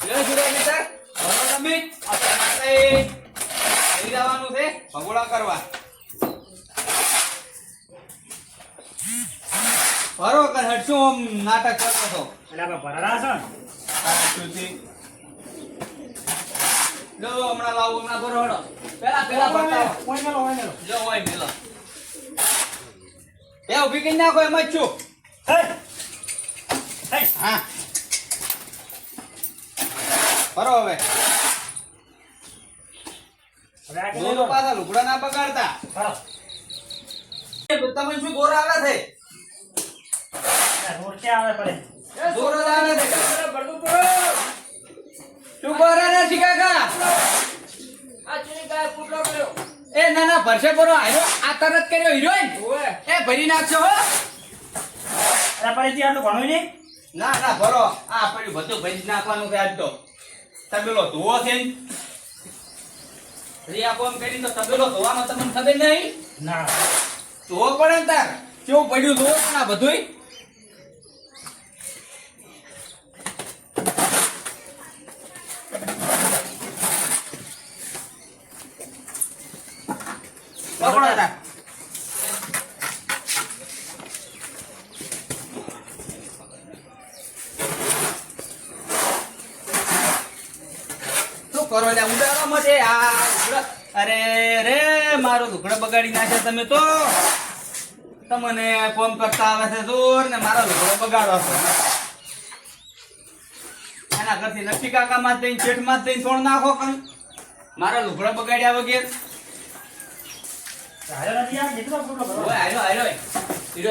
ભણો તમે આપણે લઈ જવાનું છે ભગોડા કરવા. ભરો કર હટશું આમ નાટક કરતો છો એટલે આપણે ભરાડા છો સુધી જો. હમણાં લાવો હમણાં ભરો હડો પેલા પેલા ભરતા કોઈ મેલો કોઈ મેલો. જો હોય મેલો. એ ઊભી કરી નાખો એમ જ છું. હે. ભરો હવે. પાછા લુગડા ના બગાડતા. એ શું ગોર આવે છે? રોડ આવે પડે? આવે શું એ ના ના ભરશે બરો આયો આ તરત કર્યો હિરોઈન. એ ભરી નાખશો હો. એટલે ફરીથી આટલું ભણવું નહીં? ના ના ભરો. આ પડ્યું બધું ભરી નાખવાનું છે આજ તો. તબેલો ધોવો છે ને. રી આપો એમ કરી તો તબેલો ધોવાનો તમને ખબર નહીં? ના. ધોવો પડે ને તાર. કેવું પડ્યું? ધોવો પણ આ બધુંય પકડો તાર શું કરો એટલે ઉડાડવા માટે આ ઉડા- અરે રે મારો લુગડો બગાડી નાખ્યા તમે તો. તમને ફોન કરતા આવે છે જોર ને મારો લુગડો બગાડો છો. એના ઘરથી લક્ષ્મી કાકા માં જઈને શેઠમાં જઈને થોડ નાખો કઈ મારા લુગડો બગાડ્યા વગેર.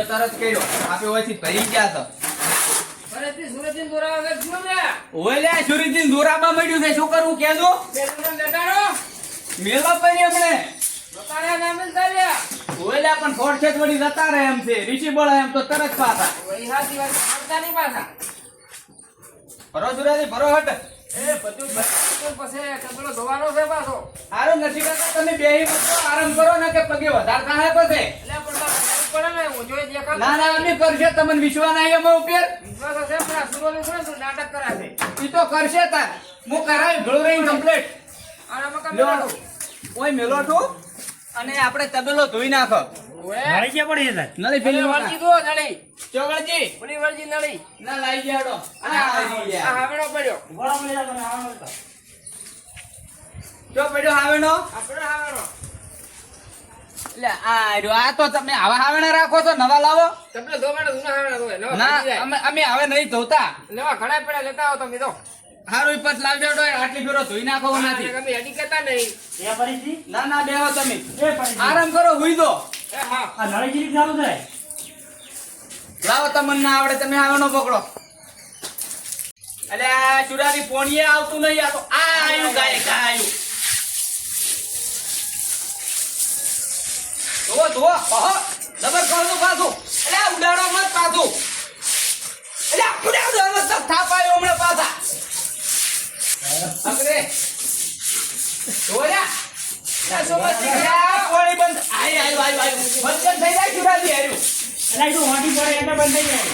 તરત કર્યો. આપણે ઓયથી ભરી ગયા તો. સુરજીન દોરાબા મળ્યું છે. શું કરવું કેજો. મેલવા પડી આપણે ઓય લે પણ થોડ છે થોડી જતા રહે એમ છે. રીચી બળ એમ તો તરત પાછા. ભરો સુરાજી ભરો હટ. સારું નથી કરતા તમે બેહી આરામ કરો ને કે પગે વધાર થાય પછી. ના ના અમે કરશે તમને વિશ્વાસ નહીં એમાં ઉપર. એ તો કરશે તાર. હું કરાવી ગળું રહી કમ્પ્લીટ ઓય મેલો છું અને આપણે તબેલો ધોઈ નાખો. મારી ક્યાં પડી છે નળી પેલી ચોગળજી. ના લાઈ જાડો આ આવી ગયા. ઊભા રહો, મને તમે આવા મળતા. જો પડ્યો હાવેનો એટલે આ રહ્યો. આ તો તમે આવા હાવેણા રાખો છો નવા લાવો. ના અમે અમે હવે નહીં ધોતા. ઘણા પડ્યા લેતા આવો તમે તો હારું પત પછ લાવજો આટલી ફેરો ધોઈ નાખો નથી. તમે હેડી કરતા નહીં. એ ફરીથી? ના ના બેહો તમે. એ ફરીથી. આરામ કરો હુઈ દો એ હા. આ નળી જેવી ચાલુ થાય. લાવો તમને ના આવડે તમે હાવેનો પકડો. એટલે આ ચુરારી પોણીએ આવતું નહીં આ તો આ આયુ ગાય ગાયું ધો ધો ધોવો ડબલ કરતું પાછું એટલે આ ઉડાડો મત પાછો. એટલે ઉડાડો મત થાપાયો હમણાં પાછા. અગરે. ધોર્યા લે સોમવારથી ગયા, પોણી બંધ આય આય આય આય. બંધ થઈ જાય ચુરારી હાર્યું. એટલે એ તો વાંટી પડે એટલે બંધ થઈ જાય.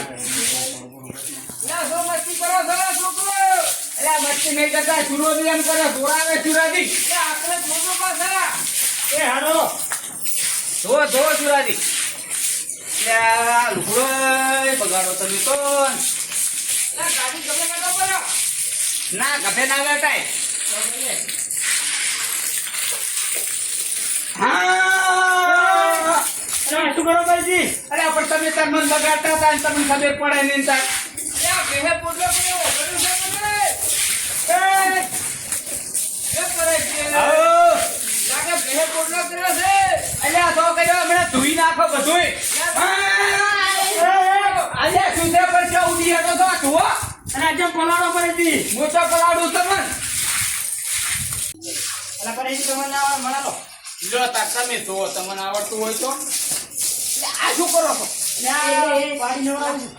ના સો મસ્તી કરો છો છોકરો. એટલે આ મસ્તી નહીં કરતા ચુરોજી એમ કરે દોડાવે ચુરાજી એ આપણે મોટો પાછા. એ હાલો ધો ધો ચુરાજી દી આ લુગડો બગાડો તમે તો. ગાડી ગમે કાઢો પડો ના ગભે ના બેટાય હા. શું કરો ફરીથી અરે પણ તમે તાર મન બગાડતા હતા ને તમને ખબર પડે નહીં તાર. ધોઈ નાખો બેહે અને આજે પલાળો ફરીથી મોટો પલાડું તમને તમે ના આવે મળા લો. જો તાર તમે ધોવો તમને આવડતું હોય તો. આ શું કરો છો? પાણી નવડાવું.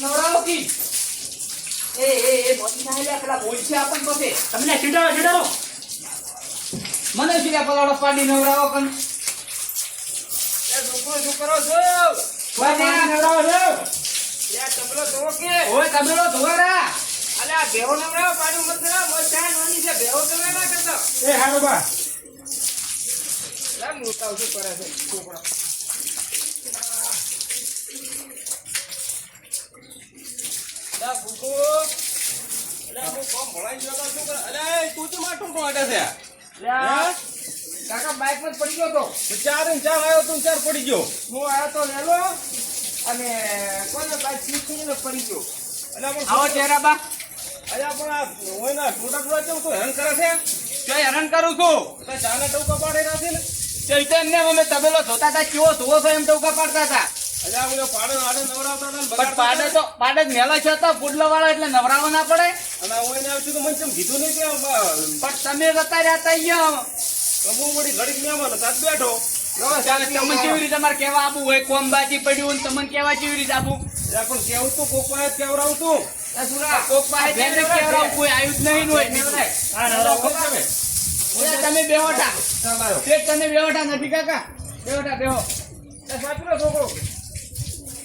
નવડાવો કી? એ એ એ ના લ્યા પેલા બોલ છે આપણ પાસે. તમને ચીડાવો છીટાવો મને સીધા પલાડો પાડી નવડાવો કન શું કરો છો? પાણી નવડાવો છો? તબલો ધોવો કે ઓય તબેલો ધોવારા આ ભેહો નવડાવો, પાડું મત નવડાવો, મોજ થાય નોની છે, ભેહો તમે ના કરતા. એ હારો બા લા, મોટા કરે છે છોકરા. લા, ભૂખો. લા, હું કોમ ભણાઈ ગયો તો શું કરે? અલે, તું ચમ આટલું ટોટે છે? લા, કાકા બાઇકમાં પડી ગયો તો ચાર ને ચાર આવ્યો તું ચાર પડી ગયો હું આવ્યો તો લેલો અને કોને થઈ ગયો પડી ગયો. આવો ચહેરા બા અરે પણ આ હોય ના ટોટા ટોટા કેમ તું હેરાન કરે છે? જો હેરાન કરું છું. તો ચાને ટોકા પાડે નથી ને? ચૈતન્ય અમે તબેલો જોતા હતા કેવો ધોવો છો એમ ટોકા પાડતા હતા. આ બધો પાડે આડે નવરાવતા હતા ને પણ બગાડતા પાડે તો પાડે જ મેલો છે તો પુડલો વાળો એટલે નવરાવો ના પડે. અને આવતું તો મને કીધું નહીં કે પણ તમે જતા રહ્યા તા અહીંયા. તો હું વળી ઘડીક હતા, જ બેઠો. તમને કેવી રીતે મારે કેવા આપું હોય? કોમબાજી પડ્યું ને તમને કેવા કેવી રીતે આપું પણ કેવું તું? કોક પાસે કેવડાવું તું. કોક પાસે કેવડાવું કોઈ આવ્યું જ નહીં હોય. નવરા તમે બેવટા તે તમે બેવટા નથી કાકા. બેવટા બેહો સાચું છોકરો?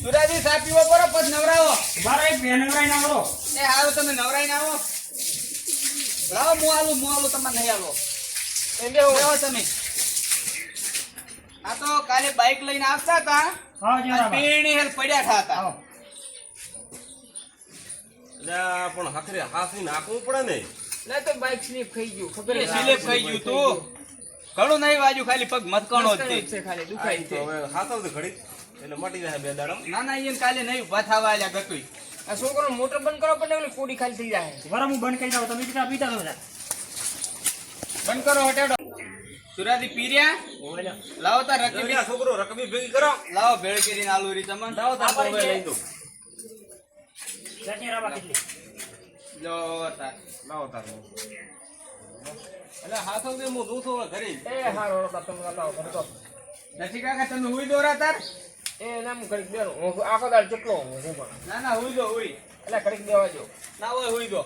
સુરાજી સાપીવો કરો પછી નવરાવો. મારા એક બે નવરાઈ ના કરો એ હારું તમે નવરાઈને આવો. લાવો હું આલું હું આલું તમને નહીં આલો. એ બેહો તમે. આ તો કાલે બાઇક લઈને આવતા હતા. હા પીણી હેલ પડ્યા થા હતા. પણ હાથરે હાથરી નાખવું પડે ને. ના તો બાઇક સ્લીપ થઈ ગયું ખબર સ્લીપ થઈ ગયું તું. ઘણું નહીં વાજ્યું ખાલી પગ મતકણો જ છે. ખાલી દુખાય છે. હવે તો ઘડી એટલે મટી જાય બે દાડમ. ના ના ઈયન કાલે નહીં ઊભા થવા આલ્યા ગતુઈ. આ છોકરો મોટર બંધ કરો પણ એટલે કોડી ખાલી થઈ જાય. વરમ હું બંધ કરી દઉં તમે બીજા બીજા બંધ કરો હટાડો. સુરાજી પીર્યા? લાવો તાર રકમી છોકરો રકમી ભેગી કરો. લાવો ભેળ કરીને આલુ રી તમને. લાવો તાર તો લઈ દો. ચટણી રાબા કેટલી? લો તાર. લાવો તાર એટલે હાથવતી હું દૂધ હવે ઘરે. એ હારો રોકા તમને લાવો કરો તો. નથી કાકા તમે હુઈ દોરા તાર. એ ના હું ઘડીક બેરો હું આખો દાળ કેટલો હું પણ. ના ના હુઈ દો હુઈ. એટલે ઘડીક દેવા જો ના હોય હુઈ દો.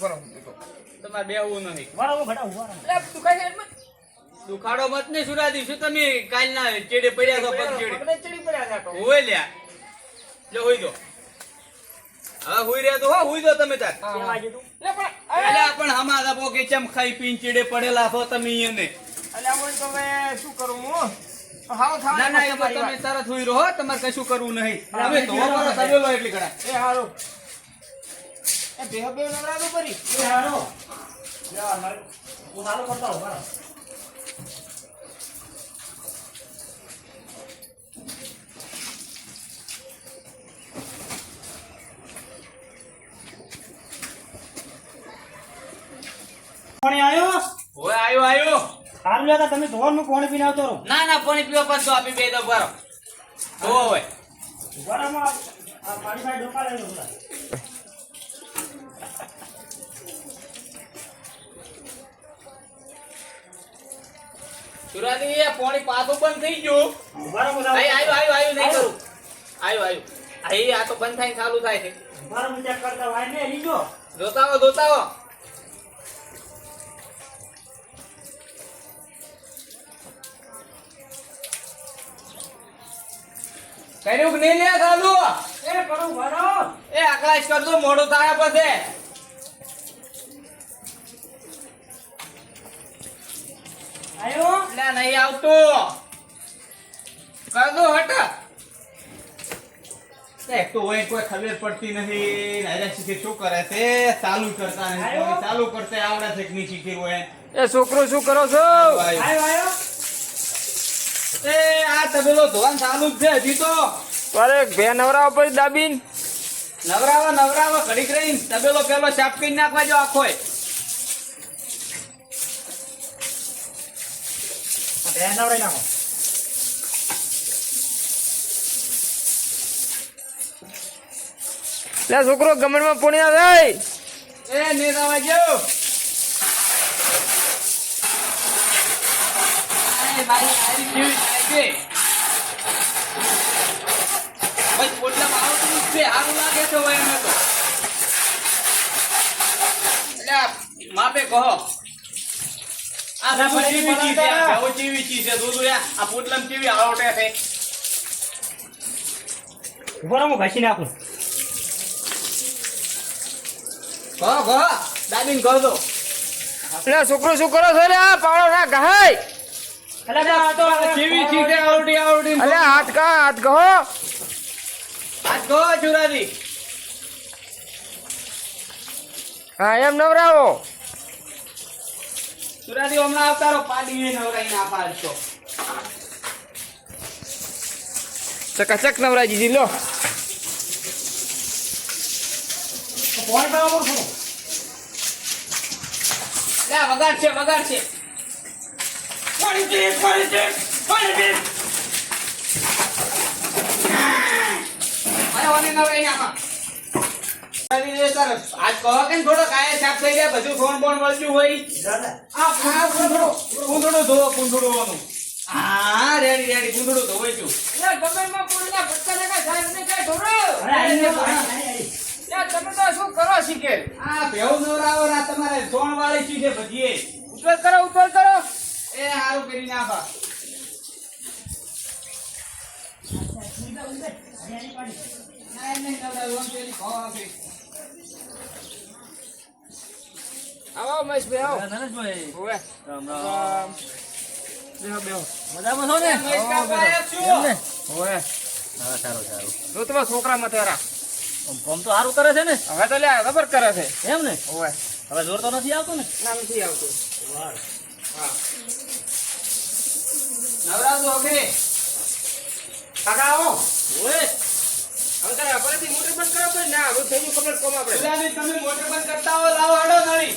બરાબર તમારે બેવું નહીં. હું ઘટાવું વરા એટલે તું કઈ દુખાડો મત ને સુરાદી શું તમે કાલના ચેડે પડ્યા છો પગ ચેડે? ચડી પડ્યા છો હોય લ્યા. જો હોય દો. હા હુઈ રહ્યા તો હો હુઈ દો તમે તાર. એટલે પણ હમારા પોકે ચમ ખાઈ પીને ચેડે પડેલા છો તમે એને? એટલે હું તો શું કરું હું? ના ના એ તમે તરત હુઈ રહો તમારે કશું કરવું નહીં. તમે એટલી કડા. એ હારો. એ બેહો બેહો નવરાતો પરી એ હારો. જા મારે હું કરતા હોઉં વરા પાણી આવ્યો ઓય આવ્યો આવ્યો સારું લેતા તમે ધોવાનું પાણી પીને આવતો રહો. ના ના પાણી પીવા પાછો આપી બે દો બરો ધોવો હોય વરામાં આ પાણી સાઈડ ડોકા સુરાજી એ પાણી પાછું બંધ થઈ ગયું. બરાબર આવ્યો આયો નહીં કરું. આયો આયો. આઈ આ તો બંધ થાય ચાલુ થાય છે. ચેક કરતા હોય ને લીજો જોતા હો. કર્યું કે નહીં લે સાધુ? એ કરું ભરો એ આકલાશ કર દો મોડું થાય પછી. આવ્યો એટલે નહીં આવતું. કર દો હટ. એક તો હોય કોઈ ખબર પડતી નથી રાજા શીખે શું કરે છે? ચાલુ કરતા નથી ચાલુ કરતા આવડે છે કે નહીં શીખી હોય? એ છોકરો શું કરો છો? આવ્યો આવ્યો એ આ તબેલો ધોવાનું ચાલુ જ છે હજી તો. અરે બે નવરાવા પછી દાબીન. નવરાવા નવરાવા ઘડીક રહીને તબેલો પેલો સાફ કરી નાખવા જો આખો બે નવરાઈ નાખો. લે છોકરો ગમનમાં માં ના જાય. એ નેતાવા આય મારી આરી છે. બસ પોટલામાં આવતું જ છે. સારું લાગે છે હોય એમને તો. એટલે માપે કહો. આ દૂધ ચીજ છે આ ચીજ છે દૂધ આ પોટલામાં કેવી આવટે છે? વરામાં ઘસી નાખું. કહો કહો દાબીને કહો દો એટલે છોકરો શું કરો છો ને આ પાવડો ના ગહાય અલે હાથ કા હાથ કહો હાથ કહો ચુરાજી. હા એમ નવરાવો. ચુરાજી હમણાં આવતા રહો પાડીને નવરાઈ ના પાડશો ચકાચક નવરાજી જી લે. વગાડ છે વગાડ છે પાડી દે પાડી દે પાડી દે અરે ઓને નવરાઈ નાખો ચુરાજી રે સર આજ કહો કે થોડો કાયા સાફ થઈ જાય બધું ફોન બોન વળગ્યું હોય. આ આ કુંડળો કુંડળો ધોવો કુંડળો વાનું હા રેડી રેડી કુંડળો ધોવે છું. એટલે ગમેમાં પૂરીના ભટકા ને કાંઈ સાહેબ ને કાંઈ ઢોરો તમે તો શું કરો શીખે? આ ભેવ નવરાવો ના તમારે સોણ વાળી ચીજ છે ભજીએ. ઉપર કરો ઉપર કરો. એ હારું કરી નાખો. આવો આવો ઓવે. રામ. બેહો બેહો. મજામાં છો ને? ઓવે હા સારું સારું. તો તમારા છોકરા મથારા આમ કામ તો સારું કરે છે ને? હવે તો લે ખબર કરે છે. એમ ને? ઓવે. હવે જોર તો નથી આવતો ને? ના નથી આવતું. નવરાવો હવે. કાકા આવો. ઓય. હવે તારે મોટર બંધ કરો કોઈ ના? હવે થઈ ગયું કોમ આપણે તમે મોટર બંધ કરતા હો, લાવો હાડો નળી.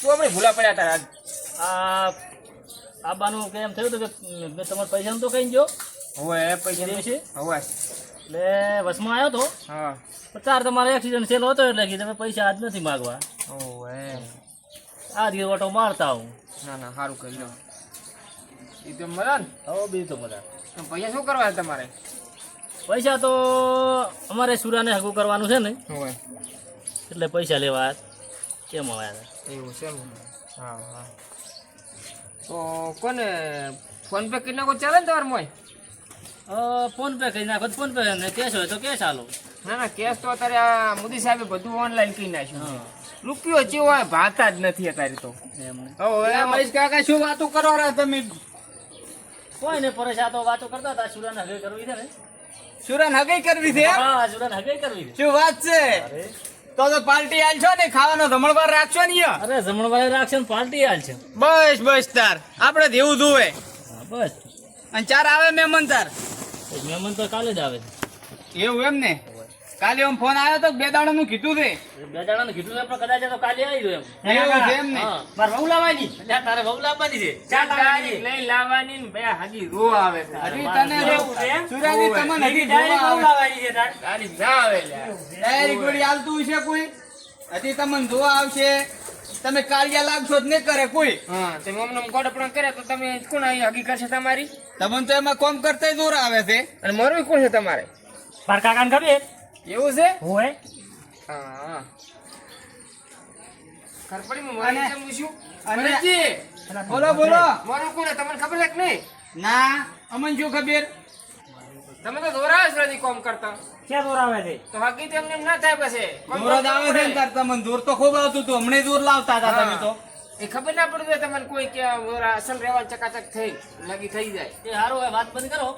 તું આપણે ભૂલા પડ્યા તારા. આજ. આ આબાનું કેમ થયું હતું કે મેં પૈસા પૈસાનું તો કઈ જો હવે પૈસા છે. ઓવે એટલે વસમાં આવ્યો તો? હા. પણ તાર તમારે એક્સિડન્ટ થયેલો હતો એટલે કે તમે પૈસા આજ નથી માગવા. ઓહો આ દિવસ ઓટો મારતા હું. ના ના સારું કરી લો એ તો મજા ને? હવે બીજું તો મળે. પૈસા શું કરવા તમારે? પૈસા તો અમારે સુરાને હગું કરવાનું છે ને. એટલે પૈસા લેવા કેમ આવ્યા એવું છે હા હા. તો કોને ફોન પે કેટલા કોઈ ચાલે ને તમારે મોય ફોન પે કરી નાખો ફોન પે ને કેશ હોય તો કેશ હાલો ના ના કેશ તો અત્યારે આ મોદી સાહેબે બધું ઓનલાઈન કરી નાખ્યું. રૂપિયો જેવો હોય ભાતા જ નથી અત્યારે તો. મહેશ કાકા શું વાતો કરો રહ્યા તમે? કોઈ ને પરેશા તો વાતો કરતા હતા સુરાને હગે કરવી છે ને. સુરન હગઈ કરવી છે હા સુરાને હગે કરવી છે. શું વાત છે? તો તો પાર્ટી આલ છો ને ખાવાનો જમણવાર રાખશો ને? અરે જમણવાર રાખશે ને પાર્ટી આલ છે. બસ બસ તાર. આપણે દેવું એવું જોવે બસ. અને ચાર આવે મહેમાન તાર. મહેમાન તો કાલે જ આવે એવું એમ ને? કાલે એમ ફોન આવ્યો તો બે દાડા નું કીધું છે. બે દાડા નું કીધું છે પણ કદાચ તો કાલે આવી ગયો એમ. એવું છે એમ ને? મારે વહુ લાવવાની. એટલે તારે વહુ લાવવાની છે. ચા ગાડી લઈ લાવવાની ને બે હાજી રો આવે છે. હજી તને સુરાજી તમને હજી ડાયરેક્ટ વહુ લાવવાની છે તારી. ના આવે. ડાયરેક્ટ વળી હાલતું છે કોઈ હજી તમને જોવા આવશે. તમે કાળિયા લાગશો જ નહીં કરે કોઈ. હા તમે અમને ગોડપણ કરે તો તમે કોણ અહીં હકીકત કરશે તમારી? તમને તો એમાં કોમ કરતા જોર આવે છે. અને મરવી કોણ છે તમારે? માર કાકાને ખબર એવું છે? હોય. હા. મરી બોલો બોલો. મરવું કોણ છે? તમને ખબર છે કે નહીં? ના અમન શું ખબર? તમે તો દોરા જ કોમ કરતા. ક્યાં દોર આવે છે? તો હકી તો એમને ના થાય પછી. જોર જ આવે છે ને તાર તમને જોર તો ખૂબ આવતું હતું. હમણાં જોર લાવતા હતા તમે તો. એ ખબર ના પડતું હોય તમને કોઈ કે અસલ રહેવા ચકાચક થઈ લગી થઈ જાય. એ સારું હવે વાત બંધ કરો.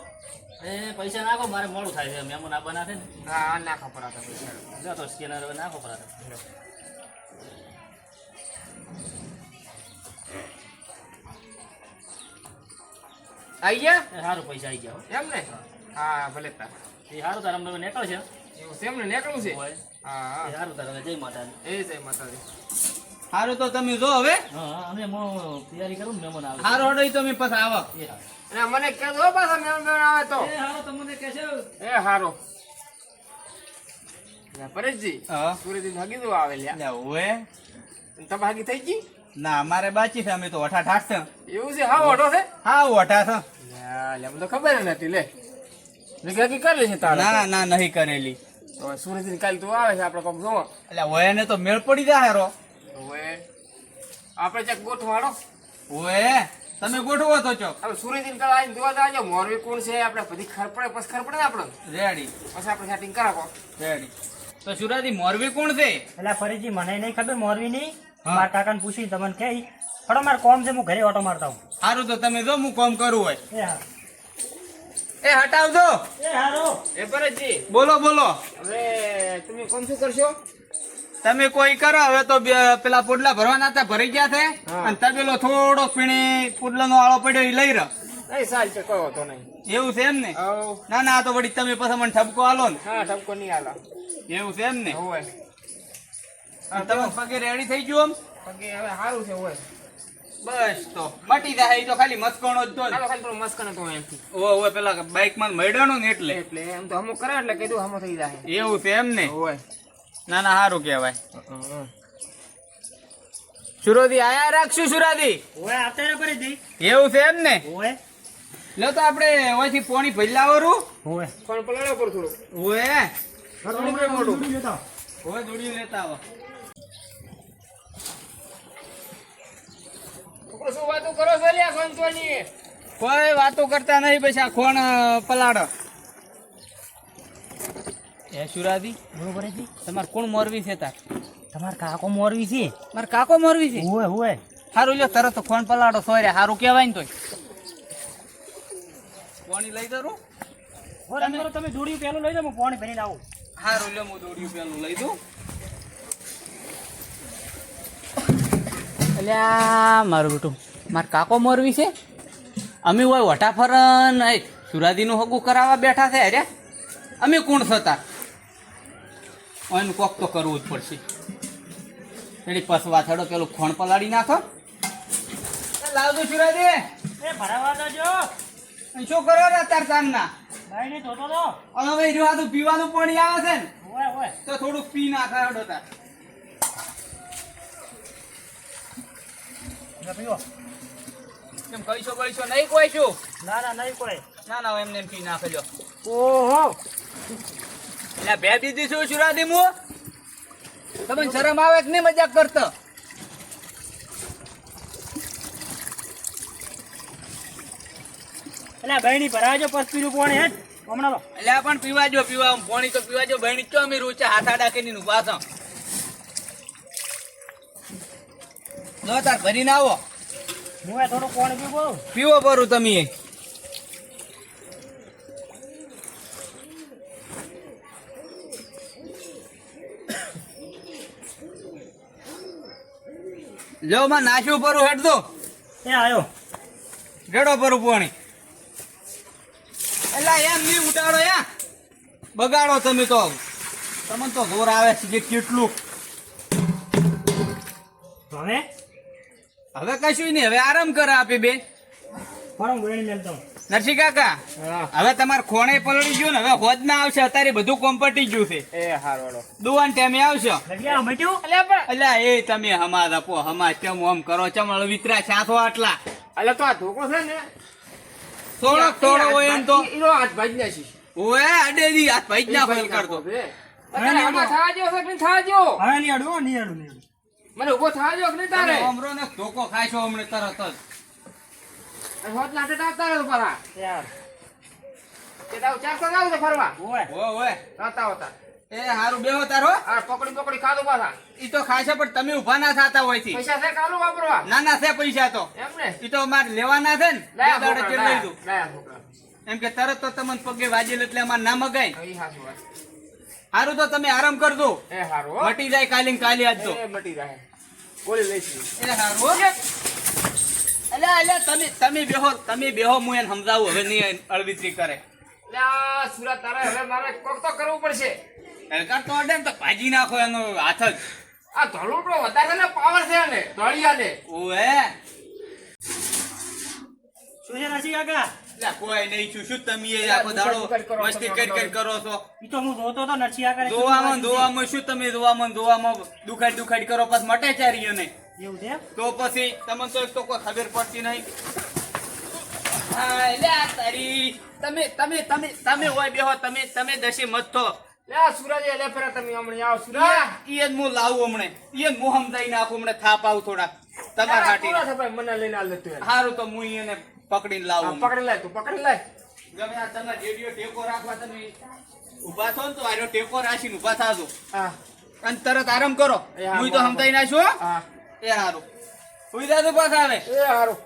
એ પૈસા નાખો મારે મોડું થાય છે. મેમો ના બના છે ને. હા હા નાખો પરાઠા પૈસા. જો તો સ્કેનર નાખો પરાઠા. આઈ ગયા? સારું પૈસા આઈ ગયા એમ ને હા ભલે તાર. એ સારું તારે અમે નીકળશે એવું સેમ ને નીકળવું છે? હા સારું તારે જય માતાજી. એ જય માતાજી. હારું તો તમે જો હવે. અમે તૈયારી કરું ને મહેમાન આવે. હારો ઓર્ડર તમે પછી આવો. અને મને કહેજો પાછા મહેમાન આવે તો. એ હારો તમને કહેશે એ હારો. પરેશજી હા. ભાગી દો આવે લ્યા લે ઓએ તમે હગી થઈ ગઈ? ના અમારે બાચી છે અમે તો વઠા ઠાઠ છે એવું છે હા ઓઢો છે? હા ઓઠા છે. લે લ્યા, મને તો ખબર જ નથી લે. મેં હગી છે તારે? ના ના નહીં કરેલી. તો સૂર્યજી કાલ તું આવે છે આપણે કોમ જોવો. એટલે ઓએ ને તો મેળ પડી જાય રો હવે આપણે ચેક ગોઠવાડો ઓએ તમે ગોઠવો તો છો. હવે કાલ આવીને જોવા જાજો મોરવી કોણ છે આપણે બધી ખરપડે પછી ખરપડે ને આપણે રેડી પછી આપણે સેટિંગ કરાવો. રેડી તો સુરાજી મોરવી કોણ છે? એટલે ફરીથી મને નહીં ખબર મોરવી ની. મારા કાકાને પૂછી તમને કે હડો મારે કોમ છે હું ઘરે ઓટો મારતા હું સારું તો તમે જો હું કોમ કરવું હોય. એ હા. એ હટાવજો. એ હારો. એ ભરતજી. બોલો બોલો. હવે તમે કોણ શું કરશો? તમે કોઈ કરો હવે તો પેલા પુડલા ભરવાના હતા ભરી ગયા છે. અને તબેલો થોડો પીણી પુડલાનો આળો પડ્યો એ લઈ રહ્યો. સાલ છે કહો તો નહીં. એવું છે એમ ને? ના ના આ તો વળી તમે પછી મને ઠપકો આલો ને. હા ઠપકો નહીં આલા. એવું છે એમ ને? હોય. તમે પગે રેડી થઈ ગયું આમ? પગે હવે સારું છે હોય. બસ તો મટી જાય એ તો ખાલી મસ્કોણો જ તો ને. ખાલી થોડું મસ્કન હતું એમથી ઓવે ઓવે પેલા બાઇકમાં મળ્યો ને એટલે. એટલે એમ તો હમું કરે એટલે કીધું હમું થઈ જાય. એવું છે એમ ને? હોય ના ના સારું કહેવાય સુરોધી આયા રાખશું સુરાધી ઓય અત્યારે ફરીથી. એવું છે એમ ને? ઓય. લો તો આપણે ઓયથી પોણી ભજલા ઓય. પણ પલાળો પર થોડું ઓએ લેતા આવો. શું વાતો કરો છો લ્યા સંતોની? કોઈ વાતો કરતા નહીં પછી આ કોણ પલાડ એ સુરાદી બરોબર છે. તમાર કોણ મોરવી છે તાર? તમાર કાકો મોરવી છે? માર કાકો મોરવી છે? હોય હોય. હારું લ્યો તરત ખોણ પલાડો સોરે. હારું કહેવાય ને તોય. પાણી લઈ દરું? તમે જોડ્યું દોડ્યું પેલું લઈ હું પાણી ભરીને આવું. હારું લ્યો હું દોડ્યું પેલું લઈ દઉં. અલ્યા મારું બેટું. માર કાકો મોરવી છે. અમે હોય વટાફરન સુરાદીનું હગું કરાવવા બેઠા છે અરે. અમે કોણ થતા એનું કોક તો કરવું જ પડશે. એની પસવા થડો પેલું ખોણ પલાળી નાખો. લાવજો સુરાદી એ ભરાવા દેજો શું કરો રે તાર તારના? ભાઈ ને જોતો તો. હવે જો આ તો પીવાનું પાણી આવે છે ને? તો થોડુંક પી નાખા તાર લે પીવો કેમ કહીશો કહીશો નહીં કહીશું ના ના નહીં કોઈ ના ના એમને એમ પી નાખજો. ઓહો. એટલે બે દીધી છું સુરાદી મુ? તમને શરમ આવે કે નહીં મજાક કરતો? એટલે ભાઈ ની ભરાવજો પછી પીરું પાણી હમણાં એટલે પણ પીવા જો પીવા પાણી તો પીવાજો. બહેણી ચો અમે રૂચે હાથા ડાકીની નું પાછો લો તાર ભરીને આવો. હું થોડું પાણી પીવું પીવો ભરું તમે. લો માં નાશ્યું પરું હેડ દો. એ આયો. રેડો પરું પાણી. એટલે એમ નહીં ઉડાડો યા બગાડો તમે તો. તમને તો જોર આવે છે કે કેટલું. હવે કશું નહીં હવે આરામ કરે આપી બે. નરસિંહ કાકા હવે તમારે ખોણે પલળી ગયું ને હવે હોજ ના આવશે અત્યારે બધું કોમ્પટી ગયું છે. એ હારો દુવાન ટેમે આવશો. એટલે એ તમે હમાજ આપો હમાજ તેમ આમ કરો ચમળ વિતરા સાથો આટલા. એટલે તો આ ધોકો છે ને? થોડોક થોડો હોય એમ તો. હાથ ભાજી નાખી ઓએ અડેદી હાથ ભાઈ ના ફેલ કરતો થવા નહીં થવા જેવો હવે નહીં અડવો નહીં અડવું નહીં અડવું. મને ઊભો થાજો કે નહીં તારે? અમરો ને ધોકો ખાશો હમણે તરત જ. હોત લાટે ટાપતા તારે પરા યાર કે તાવ ચારસો જાવ છે ફરવા. ઓય. ઓય તાતા હોતા. એ હારું બેહો તારો આ પકડી પકડી ખાધો પાછા. ઈ તો ખાશે પણ તમે ઊભા ના થાતા હોય છે. પૈસા છે કાલુ વાપરવા? ના ના છે પૈસા તો. એમ ને ઈ તો માર લેવાના છે ને બે દાડે કે લઈ દઉં એમ કે તરત તો તમને પગે વાજેલ એટલે અમાર ના મગાય. ઈ હાચું વાત. હારું તો તમે આરામ કરજો. એ હારું હો. મટી જાય કાલી કાલી આજ તો. એ મટી જાય. બોલી લઈશું. એ હારું હો. અલ્યા અલ્યા તમે તમે બેહો તમે બેહો હું એને સમજાવું. હવે નહીં અળવીત્રી કરે. એટલે આ સુરત તારે હવે મારે કોક તો કરવું પડશે. હલકાર તો અડે ને તો ભાજી નાખો એનો હાથ જ. આ ધોળું તો વધારે ને પાવર છે ને ધોળિયા ને ઓએ શું છે રાશિ કાકા? અલ્યા કોઈ નહીં છું શું તમે આખો દાડો મસ્તી કરી કરી કરો છો? ઈ તો હું જોતો તો નરસિંહ કાકાને શું દોવામાં વાગ્યું છે. દોવામાં શું તમે દોવામાં દોવામાં દુખાડ દુખાડ કરો પછી મટે ચારીઓ નહીં એવું છે તો પછી તમને તો એક તો કોઈ ખબર પડતી નહીં. હા, તારી. તમે તમે તમે તમે હોય બેહો તમે તમે દશે મત થો. સુરજ એટલે ફેરા તમે હમણાં આવો સુરજ. ઈ જ હું લાવું હમણે. ઈ જ હું સમજાઈ નાખું હમણે થાપ આવું થોડા તમારા હાટી મને લઈને એને. સારું તો હું એને પકડીને લાવો પકડી લાય તું પકડી લાય ગમે આ તમે રેડિયો ટેકો રાખવા તમે ઊભા છો ને તો આર્યો ટેકો રાખીને ઊભા થાજો હા. અને તરત આરામ કરો. હું તો. સમજાઈ ના છું હા. એ હારું. હુઈ જાજો પાછા એ સારું